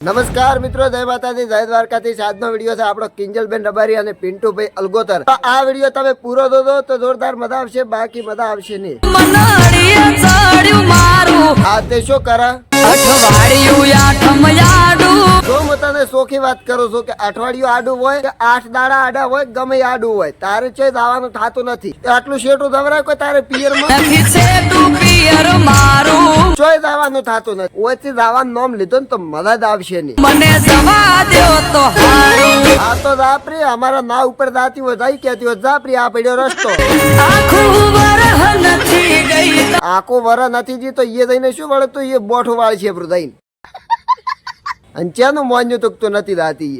નમસ્કાર મિત્રો જય માતાજી જય દ્વારકાથી આજનો વીડિયો છે આપણો કિંજલબેન રબારી અને પિન્ટુભાઈ અલગોતર. તો આ વીડિયો તમે પૂરો દોધો તો જોરદાર મજા આવશે બાકી મજા આવશે નહીં. આ તે શું કરા? સોખી વાત કરું છું કે અઠવાડિયું આડું હોય કે આઠ દાડા આડા હોય ગમે આડું હોય તારે છે જવાનું થતું નથી. આટલું શેઠું દવરાય કોઈ તારે છે તું પિયર મારું. જવાનું થતું નથી. ઓછી જવાનું નામ લીધું ને તો મજા જ આવશે નહીં. મને જવા દો તો હારું. આ તો જાપરી અમારા ના ઉપર જાતી હોય જાય કેતી હોય જાપરી આ પડ્યો રસ્તો. આખું વરહ નથી ગઈ આખો વર નથી જી તો એ જઈને શું વળે? તો એ બોઠું વાળ છે દઈને અને ચેનું મોન્યું તો નથી દાતી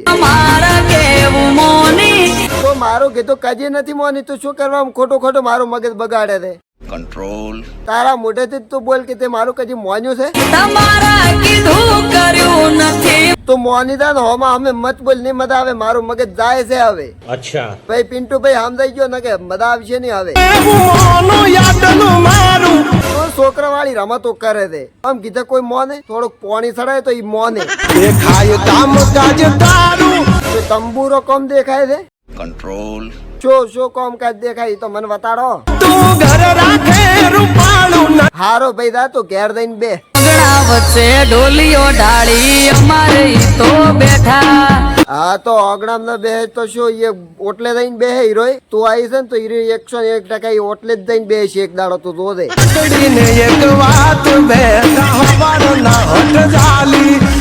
તો મારું કીધું કજી નથી મોની તું શું કરવા? ખોટું ખોટું મારું મગજ બગાડે છે. Control. તારા મોઢેથી તો તું બોલ કે તે મારું કજી મોન્યું છે? તમારા કીધું કર્યું નથી. તો મોની દા હોમાં અમે મત બોલ નહીં મજા આવે મારું મગજ જાય છે હવે. અચ્છા. ભાઈ પિન્ટુ ભાઈ સમજાઈ ગયો ને કે મજા આવશે નહીં હવે. છોકરા વાળી રમતો કરે છે. આમ કીધે કોઈ મોને? થોડુંક પોણી સડાય તો ઈ મોને. તો તંબુરો કોમ દેખાય છે? કંટ્રોલ શું શું કોમ કાજ દેખાય તો મને બતાડો. હારો પૈદા તો તું ઘેર દઈને બે. વચ્ચે ડોલીઓ ઢાળી અમારે તો બેઠા. હા તો અગણામ ના બે તો શું એ ઓટલે થઈને બે હીરોય? તું આવી છે ને તો હીરો એકસો એક ટકા ઓટલે જ દઈને બે છે એક દાડો તું જો દે.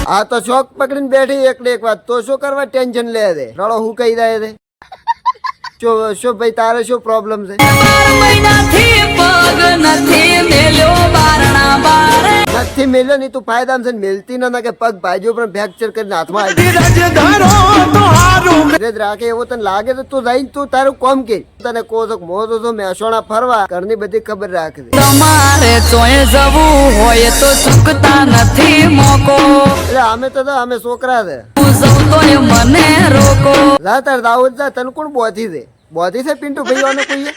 હા તો શોખ પકડીને બેઠી એક ને એક વાત. તો શું કરવા ટેન્શન લે દે? રડો હું કહી દે. શું ભાઈ, તારે શું પ્રોબ્લેમ છે? નથી મેલ્યો નહીં તું ફાયદા છે મેલતી ના કે પગ ભાજ્યો પણ ફ્રેક્ચર કરીને હાથમાં આવી ધીરજ રાખે એવું તને લાગે તો તું જઈને તું તારું કોમ કે. તને કહો છો મો તો છો મહેસાણા ફરવા ઘરની બધી ખબર રાખે તમારે ચોય જવું હોય તો ચૂકતા નથી મોકો. એટલે અમે તો અમે છોકરા છે. મને રોકો. જા તાર દાઉદ જા તને કોણ બોધી દે? બોધી છે પિન્ટુ ભાઈઓને કોઈએ?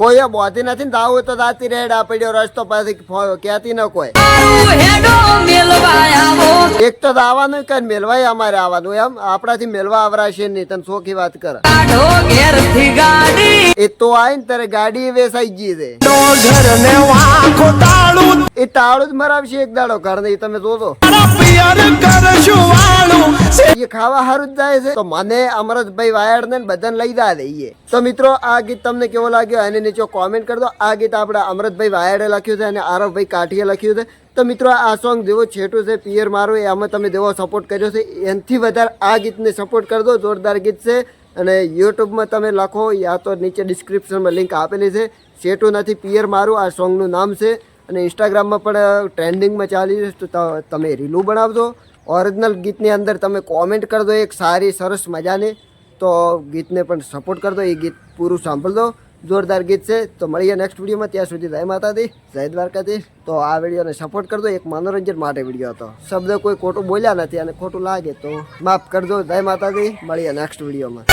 કોઈ બોધી નથી ને દાઉદ તો દાતી રેડા પડ્યો રસ્તો પાછી ક્યાંથી ન કોઈ. એક તો આવવાનું કઈ મેલવાય અમારે આવવાનું. એમ આપણાથી મેલવા આવરાશે નહીં. તને સોખી વાત કર. એ તો આઈને તારે ગાડી વેસાઈ ગઈ છે. એ તાળું જ મરાવશે એક દાડો ઘર નહીં તમે જોજો. એ ખાવા સારું જ જાય છે. તો મને અમરતભાઈ વાયડ ને બધાને લઈ દા દઈએ. તો મિત્રો આ ગીત તમને કેવો લાગ્યો? એની નીચે કોમેન્ટ કરી દો. આ ગીત આપણે અમરતભાઈ વાયડે લખ્યું છે અને આરવભાઈ કાઠીએ લખ્યું છે. તો મિત્રો, આ સોંગ જેવો છેટું છે, પિયર મારું, એ આમાં તમે જેવો સપોર્ટ કર્યો છે, એનાથી વધારે આ ગીતને સપોર્ટ કરી દો જોરદાર ગીત છે. અને યુટ્યુબમાં તમે લખો, યા તો નીચે ડિસ્ક્રિપ્શનમાં લિંક આપેલી છે. છેટું નથી, પિયર મારું, આ સોંગનું નામ છે. અને ઇન્સ્ટાગ્રામમાં પણ ટ્રેન્ડિંગમાં ચાલી છે, તો તમે રીલું બનાવજો. ઓરિજિનલ ગીતની અંદર તમે કોમેન્ટ કરી દો એક સારી, સરસ મજાની. તો ગીતને પણ સપોર્ટ કરી દો એ ગીત પૂરું સાંભળજો. જોરદાર ગીત છે. તો મળીએ નેક્સ્ટ વિડીયોમાં. ત્યાં સુધી જય માતાજી, જય દ્વારકાથી તો આ વિડીયોને સપોર્ટ કરજો. એક મનોરંજન માટે વીડિયો હતો. શબ્દ કોઈ ખોટું બોલ્યા નથી અને ખોટું લાગે તો માફ કરજો. જય માતાજી. મળીએ નેક્સ્ટ વિડીયોમાં.